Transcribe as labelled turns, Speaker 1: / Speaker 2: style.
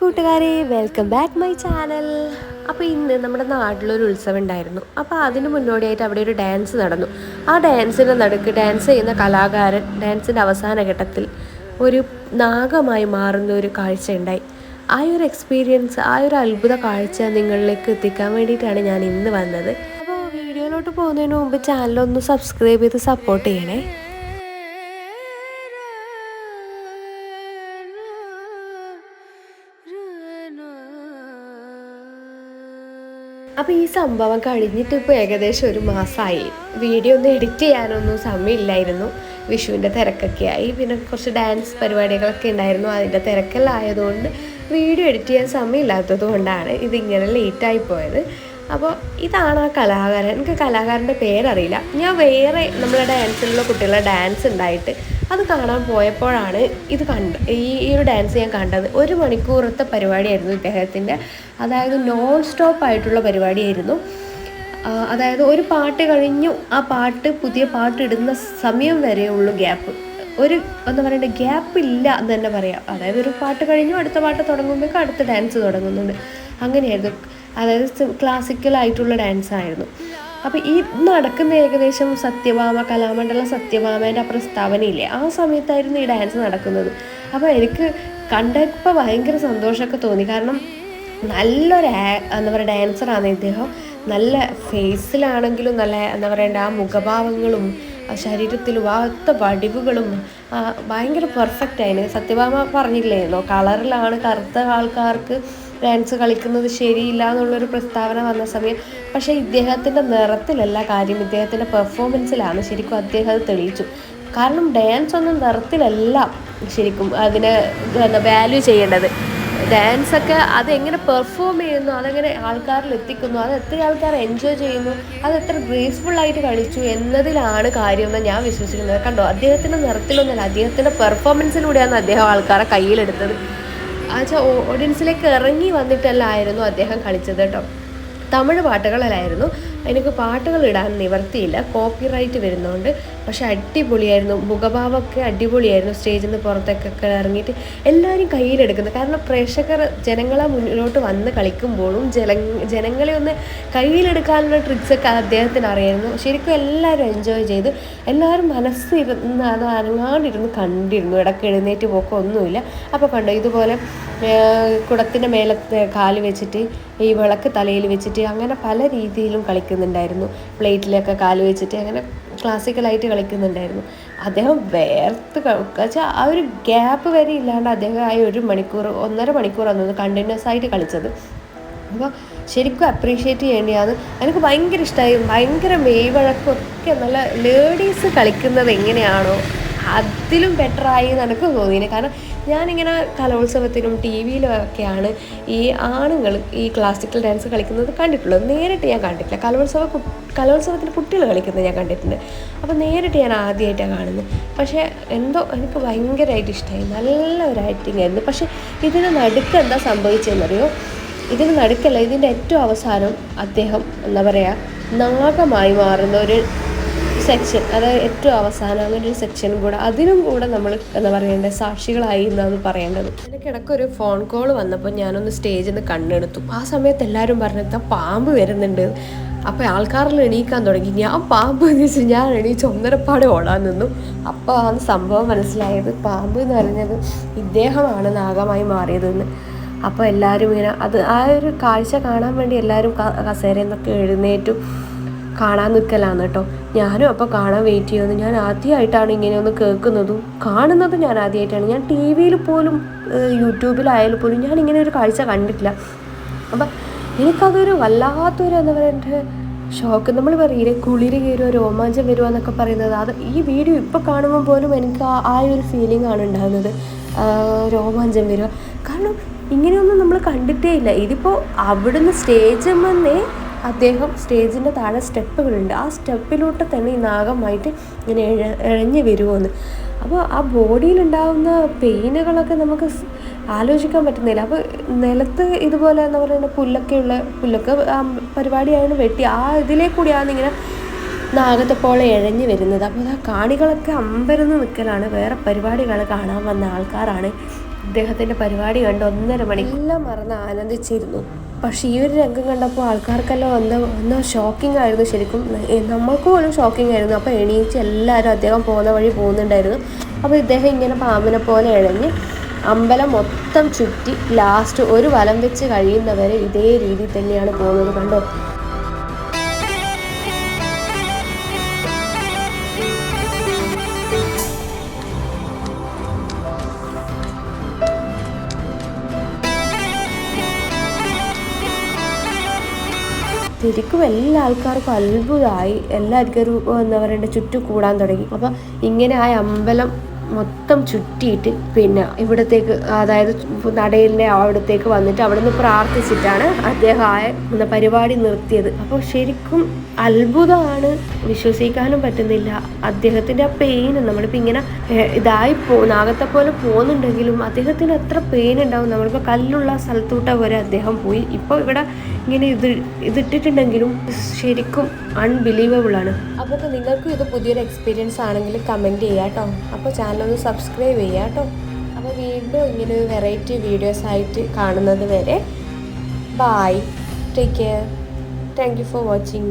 Speaker 1: കൂട്ടുകാരെ welcome back my channel അപ്പോൾ ഇന്ന് നമ്മുടെ നാട്ടിലൊരു ഉത്സവം ഉണ്ടായിരുന്നു. അപ്പോൾ അതിന് മുന്നോടിയായിട്ട് അവിടെ ഒരു ഡാൻസ് നടന്നു. ആ ഡാൻസിന്റെ നടുക്ക് ഡാൻസ് ചെയ്യുന്ന കലാകാരൻ ഡാൻസിന്റെ അവസാന ഘട്ടത്തിൽ ഒരു നാഗമായി മാറുന്ന ഒരു കാഴ്ച ഉണ്ടായി. ആ ഒരു എക്സ്പീരിയൻസ് ആ ഒരു അത്ഭുത കാഴ്ച നിങ്ങളിലേക്ക് എത്തിക്കാൻ വേണ്ടിയിട്ടാണ് ഞാൻ ഇന്ന് വന്നത്. അപ്പോൾ വീഡിയോയിലോട്ട് പോകുന്നതിന് മുമ്പ് ചാനലൊന്ന് സബ്സ്ക്രൈബ് ചെയ്ത് സപ്പോർട്ട് ചെയ്യണേ. അപ്പോൾ ഈ സംഭവം കഴിഞ്ഞിട്ട് ഇപ്പോൾ ഏകദേശം ഒരു മാസമായി വീഡിയോ ഒന്നും എഡിറ്റ് ചെയ്യാനൊന്നും സമയമില്ലായിരുന്നു. വിഷുവിന്റെ തിരക്കൊക്കെ ആയി. പിന്നെ കുറച്ച് ഡാൻസ് പരിപാടികളൊക്കെ ഉണ്ടായിരുന്നു. അതിന്റെ തിരക്കെല്ലാം ആയതുകൊണ്ട് വീഡിയോ എഡിറ്റ് ചെയ്യാൻ സമയമില്ലാത്തത് കൊണ്ടാണ് ഇതിങ്ങനെ ലേറ്റായി പോയത്. അപ്പോൾ ഇതാണ് ആ കലാകാരൻ. എനിക്ക് കലാകാരന്റെ പേരറിയില്ല. ഞാൻ വേറെ നമ്മളെ ഡാൻസിലുള്ള കുട്ടികളുടെ ഡാൻസ് ഉണ്ടായിട്ട് അത് കാണാൻ പോയപ്പോഴാണ് ഇത് കണ്ട ഈ ഈ ഒരു ഡാൻസ് ഞാൻ കണ്ടത്. ഒരു മണിക്കൂറത്തെ പരിപാടിയായിരുന്നു ഇദ്ദേഹത്തിന്റെ. അതായത് നോൺ സ്റ്റോപ്പ് ആയിട്ടുള്ള പരിപാടിയായിരുന്നു. അതായത് ഒരു പാട്ട് കഴിഞ്ഞു ആ പാട്ട് പുതിയ പാട്ട് ഇടുന്ന സമയം വരെയുള്ളൂ ഗ്യാപ്പ് ഒരു എന്താ പറയണ്ടേ ഗ്യാപ്പ് ഇല്ല എന്ന് തന്നെ പറയാം. അതായത് ഒരു പാട്ട് കഴിഞ്ഞു അടുത്ത പാട്ട് തുടങ്ങുമ്പോഴേക്കും അടുത്ത ഡാൻസ് തുടങ്ങുന്നുണ്ട്. അങ്ങനെയായിരുന്നു. അതായത് ക്ലാസിക്കൽ ആയിട്ടുള്ള ഡാൻസ് ആയിരുന്നു. അപ്പോൾ ഈ നടക്കുന്ന ഏകദേശം സത്യഭാമ കലാമണ്ഡല സത്യഭാമേന്റെ ആ പ്രസ്താവനയില്ലേ? ആ സമയത്തായിരുന്നു ഈ ഡാൻസ് നടക്കുന്നത്. അപ്പോൾ എനിക്ക് കണ്ടപ്പോൾ ഭയങ്കര സന്തോഷമൊക്കെ തോന്നി. കാരണം നല്ലൊരു എന്താ പറയുക ഡാൻസറാണ് ഇദ്ദേഹം. നല്ല ഫേസിലാണെങ്കിലും നല്ല എന്താ പറയണ്ട ആ മുഖഭാവങ്ങളും ശരീരത്തിൽ വാത്ത വടിവുകളും ഭയങ്കര പെർഫെക്റ്റ് ആയിന്. സത്യഭാമ പറഞ്ഞില്ലായിരുന്നോ കളറിലാണ് കറുത്ത ആൾക്കാർക്ക് ഡാൻസ് കളിക്കുന്നത് ശരിയില്ല എന്നുള്ളൊരു പ്രസ്താവന വന്ന സമയം. പക്ഷേ ഇദ്ദേഹത്തിന്റെ നിറത്തിലല്ല കാര്യം. ഇദ്ദേഹത്തിന്റെ പെർഫോമൻസിലാണ് ശരിക്കും അദ്ദേഹം അത് തെളിയിച്ചു. കാരണം ഡാൻസ് ഒന്നും നിറത്തിലല്ല ശരിക്കും അതിനെ വാല്യൂ ചെയ്യേണ്ടത്. ഡാൻസ് ഒക്കെ അതെങ്ങനെ പെർഫോം ചെയ്യുന്നു? അതെങ്ങനെ ആൾക്കാരിൽ എത്തിക്കുന്നു? അത് എത്ര ആൾക്കാർ എൻജോയ് ചെയ്യുന്നു? അത് എത്ര ഗ്രേസ്ഫുൾ ആയിട്ട് കളിച്ചു എന്നതിലാണ് കാര്യമെന്ന് ഞാൻ വിശ്വസിക്കുന്നത്. കണ്ടോ? അദ്ദേഹത്തിന്റെ നിറത്തിലൊന്നുമല്ല അദ്ദേഹത്തിന്റെ പെർഫോമൻസിലൂടെയാണ് അദ്ദേഹം ആൾക്കാരെ കയ്യിലെടുത്തത്. ആച്ചാ ഓഡിയൻസിലേക്ക് ഇറങ്ങി വന്നിട്ടല്ലായിരുന്നു അദ്ദേഹം കളിച്ചത് കേട്ടോ. തമിഴ് പാട്ടുകളിലായിരുന്നു എനിക്ക് പാട്ടുകൾ ഇടാൻ നിവർത്തിയില്ല. കോപ്പിറൈറ്റ് വരുന്നതുകൊണ്ട് പക്ഷെ അടിപൊളിയായിരുന്നു. മുഖഭാവമൊക്കെ അടിപൊളിയായിരുന്നു. സ്റ്റേജിൽ നിന്ന് പുറത്തേക്കൊക്കെ ഇറങ്ങിയിട്ട് എല്ലാവരും കയ്യിലെടുക്കുന്നത്. കാരണം പ്രേക്ഷകർ ജനങ്ങളെ മുന്നിലോട്ട് വന്ന് കളിക്കുമ്പോഴും ജല ജനങ്ങളെ ഒന്ന് കയ്യിലെടുക്കാനുള്ള ട്രിക്സൊക്കെ അദ്ദേഹത്തിന് അറിയായിരുന്നു. ശരിക്കും എല്ലാവരും എൻജോയ് ചെയ്ത്. എല്ലാവരും മനസ്സിരുന്ന് അത് അനങ്ങാണ്ടിരുന്ന് കണ്ടിരുന്നു. ഇടയ്ക്ക് എഴുന്നേറ്റ് പോക്കോ ഒന്നുമില്ല. അപ്പോൾ കണ്ടോ ഇതുപോലെ കുടത്തിന്റെ മേലത്തെ കാൽ വെച്ചിട്ട് ഈ വിളക്ക് തലയിൽ വെച്ചിട്ട് അങ്ങനെ പല രീതിയിലും കളിക്കുന്നുണ്ടായിരുന്നു. പ്ലേറ്റിലൊക്കെ കാൽ വെച്ചിട്ട് അങ്ങനെ ക്ലാസിക്കലായിട്ട് കളിക്കുന്നുണ്ടായിരുന്നു. അദ്ദേഹം വേർത്ത് വെച്ചാൽ ആ ഒരു ഗ്യാപ്പ് വരെ ഇല്ലാണ്ട് അദ്ദേഹം ആ ഒരു മണിക്കൂർ ഒന്നര മണിക്കൂർ വന്നത് കണ്ടിന്യൂസ് ആയിട്ട് കളിച്ചത്. അപ്പോൾ ശരിക്കും അപ്രീഷിയേറ്റ് ചെയ്യേണ്ടിയാണ് എനിക്ക് ഭയങ്കര ഇഷ്ടമായി ഭയങ്കര മെയ് വഴക്കൊക്കെ നല്ല ലേഡീസ് കളിക്കുന്നത് എങ്ങനെയാണോ അതിലും ബെറ്ററായി എനിക്ക് തോന്നിയത് കാരണം ഞാനിങ്ങനെ കലോത്സവത്തിനും ടി വിയിലും ഒക്കെയാണ് ഈ ആണുങ്ങൾ ഈ ക്ലാസിക്കൽ ഡാൻസ് കളിക്കുന്നത് കണ്ടിട്ടുള്ളത്. നേരിട്ട് ഞാൻ കണ്ടിട്ടില്ല. കലോത്സവ കലോത്സവത്തിന് കുട്ടികൾ കളിക്കുന്നത് ഞാൻ കണ്ടിട്ടുണ്ട്. അപ്പോൾ നേരിട്ട് ഞാൻ ആദ്യമായിട്ടാണ് കാണുന്നത്. പക്ഷേ എന്തോ എനിക്ക് ഭയങ്കരമായിട്ട് ഇഷ്ടമായി നല്ല ഒരു ആക്ടിങ് ആയിരുന്നു. പക്ഷേ ഇതിന് നടുക്ക് എന്താ സംഭവിച്ചതെന്നറിയോ? ഇതിന് നടുക്കല്ല. ഇതിന്റെ ഏറ്റവും അവസാനം അദ്ദേഹം എന്താ പറയുക നാഗമായി മാറുന്ന ഒരു സെക്ഷൻ അതായത് ഏറ്റവും അവസാനം അങ്ങനെ ഒരു സെക്ഷൻ കൂടെ അതിനും കൂടെ നമ്മൾ എന്താ പറയേണ്ടത് സാക്ഷികളായി എന്നാണ് പറയേണ്ടത്. എനിക്കിടയ്ക്ക് ഒരു ഫോൺ കോൾ വന്നപ്പോൾ ഞാനൊന്ന് സ്റ്റേജിൽ നിന്ന് കണ്ണെടുത്തു. ആ സമയത്ത് എല്ലാവരും പറഞ്ഞത് പാമ്പ് വരുന്നുണ്ട്. അപ്പോൾ ആൾക്കാരിൽ എണീക്കാൻ തുടങ്ങി. ഞാൻ പാമ്പ് എന്ന് വെച്ചാൽ ഞാൻ എണീച്ച് ഒന്നരപ്പാടെ ഓടാൻ നിന്നു. അപ്പോൾ ആ സംഭവം മനസ്സിലായത് പാമ്പ് എന്ന് പറഞ്ഞത് ഇദ്ദേഹമാണ് നാഗമായി മാറിയതെന്ന്. അപ്പോൾ എല്ലാവരും ഇങ്ങനെ അത് ആ ഒരു കാഴ്ച കാണാൻ വേണ്ടി എല്ലാവരും കസേരയിൽ നിന്നൊക്കെ എഴുന്നേറ്റും. കാണാൻ നിൽക്കലാണ് കേട്ടോ. ഞാനും അപ്പോൾ കാണാൻ വെയിറ്റ് ചെയ്യുന്നു. ഞാൻ ആദ്യമായിട്ടാണ് ഇങ്ങനെ ഒന്ന് കേൾക്കുന്നതും. കാണുന്നതും ഞാൻ ആദ്യമായിട്ടാണ് ഞാൻ ടി വിയിൽ പോലും യൂട്യൂബിലായാലും പോലും ഞാൻ ഇങ്ങനെ ഒരു കാഴ്ച കണ്ടിട്ടില്ല. അപ്പം എനിക്കതൊരു വല്ലാത്തൊരു എന്താ പറയുക ഷോക്ക് നമ്മൾ പറയില്ലേ കുളിര് കയറുക രോമാഞ്ചം വരുക എന്നൊക്കെ പറയുന്നത്. അത് ഈ വീഡിയോ ഇപ്പോൾ കാണുമ്പോൾ പോലും എനിക്ക് ആ ഒരു ഫീലിംഗ് ആണ് ഉണ്ടാകുന്നത്. രോമാഞ്ചം വരിക കാരണം ഇങ്ങനെയൊന്നും നമ്മൾ കണ്ടിട്ടേ ഇല്ല. ഇതിപ്പോൾ അവിടുന്ന് സ്റ്റേജ് വന്നേ അദ്ദേഹം സ്റ്റേജിന്റെ താഴെ സ്റ്റെപ്പുകളുണ്ട്. ആ സ്റ്റെപ്പിലൂടെ തന്നെ ഈ നാഗമായിട്ട് ഇങ്ങനെ വരുമെന്ന് വരുമോന്ന് അപ്പോൾ ആ ബോഡിയിലുണ്ടാകുന്ന പെയിനുകളൊക്കെ നമുക്ക് ആലോചിക്കാൻ പറ്റുന്നില്ല. അപ്പോൾ നിലത്ത് ഇതുപോലെ എന്താ പറയുക പുല്ലൊക്കെയുള്ള പുല്ലൊക്കെ പരിപാടിയാണ് വെട്ടി ആ ഇതിലേ കൂടിയാണ് ഇങ്ങനെ നാഗത്തെ പോലെ ഇഴഞ്ഞു വരുന്നത്. അപ്പോൾ ആ കാണികളൊക്കെ അമ്പരന്ന് നിൽക്കലാണ് വേറെ പരിപാടികൾ കാണാൻ വന്ന ആൾക്കാരാണ്. ഇദ്ദേഹത്തിന്റെ പരിപാടി കണ്ട് ഒന്നര മണി എല്ലാം മറന്ന് ആനന്ദിച്ചിരുന്നു. പക്ഷെ ഈ ഒരു രംഗം കണ്ടപ്പോൾ ആൾക്കാർക്കെല്ലാം എന്താ എന്താ ഷോക്കിംഗ് ആയിരുന്നു ശരിക്കും. നമ്മൾക്ക് പോലും ഷോക്കിംഗ് ആയിരുന്നു. അപ്പോൾ എണീച്ച് എല്ലാവരും അദ്ദേഹം പോകുന്ന വഴി പോകുന്നുണ്ടായിരുന്നു. അപ്പോൾ ഇദ്ദേഹം ഇങ്ങനെ പാമ്പിനെ പോലെ ഇഴഞ്ഞ് അമ്പലം മൊത്തം ചുറ്റി ലാസ്റ്റ് ഒരു വലം വെച്ച് കഴിയുന്നവരെ ഇതേ രീതിയിൽ തന്നെയാണ് പോകുന്നത് കണ്ടോ? ശരിക്കും എല്ലാ ആൾക്കാർക്കും അത്ഭുതമായി. എല്ലാവർക്കും ഒരു എന്താ പറയണ്ട ചുറ്റും കൂടാൻ തുടങ്ങി. അപ്പം ഇങ്ങനെ ആ അമ്പലം മൊത്തം ചുറ്റിയിട്ട് പിന്നെ ഇവിടത്തേക്ക് അതായത് നടയിലെ അവിടത്തേക്ക് വന്നിട്ട് അവിടെ നിന്ന് പ്രാർത്ഥിച്ചിട്ടാണ് അദ്ദേഹം ആ പരിപാടി നിർത്തിയത്. അപ്പോൾ ശരിക്കും അത്ഭുതമാണ്. വിശ്വസിക്കാനും പറ്റുന്നില്ല. അദ്ദേഹത്തിന്റെ ആ പെയിൻ നമ്മളിപ്പോൾ ഇങ്ങനെ ഇതായി പോ നാഗത്തെ പോലെ പോകുന്നുണ്ടെങ്കിലും അദ്ദേഹത്തിന് എത്ര പെയിൻ ഉണ്ടാവും? നമ്മളിപ്പോൾ കല്ലുള്ള സ്ഥലത്തോട്ട് വരെ അദ്ദേഹം പോയി. ഇപ്പോൾ ഇവിടെ ഇങ്ങനെ ഇത് ഇതിട്ടിട്ടുണ്ടെങ്കിലും ശരിക്കും അൺബിലീവബിൾ ആണ്. അപ്പോൾ നിങ്ങൾക്കും ഇത് പുതിയൊരു എക്സ്പീരിയൻസ് ആണെങ്കിൽ കമന്റ് ചെയ്യാം കേട്ടോ. അപ്പോൾ ചാനലൊന്ന് സബ്സ്ക്രൈബ് ചെയ്യാം കേട്ടോ. അപ്പോൾ വീണ്ടും ഇങ്ങനെ ഒരു വെറൈറ്റി വീഡിയോസ് ആയിട്ട് കാണുന്നത് വരെ. Bye take care thank you for watching